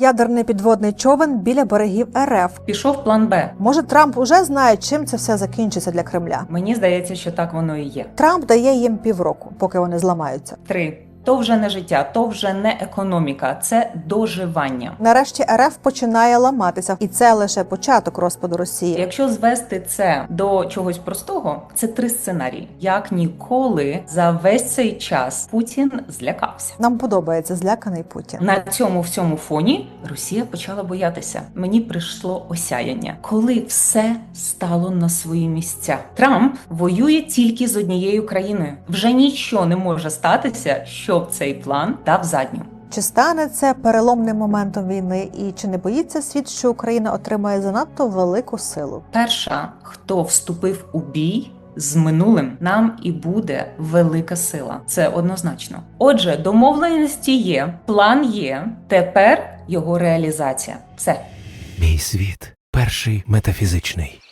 Ядерний підводний човен біля берегів РФ. Пішов план Б. Може, Трамп уже знає, чим це все закінчиться для Кремля. Мені здається, що так воно і є. Трамп дає їм півроку, поки вони зламаються. Три. То вже не життя, то вже не економіка, це доживання. Нарешті РФ починає ламатися, і це лише початок розпаду Росії. Якщо звести це до чогось простого, це три сценарії. Як ніколи за весь цей час Путін злякався. Нам подобається зляканий Путін. На цьому всьому фоні Росія почала боятися. Мені прийшло осяяння, коли все стало на свої місця. Трамп воює тільки з однією країною. Вже нічого не може статися, щоб цей план дав задню. Чи стане це переломним моментом війни, і чи не боїться світ, що Україна отримає занадто велику силу? Перша, хто вступив у бій. З минулим нам і буде велика сила. Це однозначно. Отже, домовленості є, план є. Тепер його реалізація. Все. Мій світ перший метафізичний.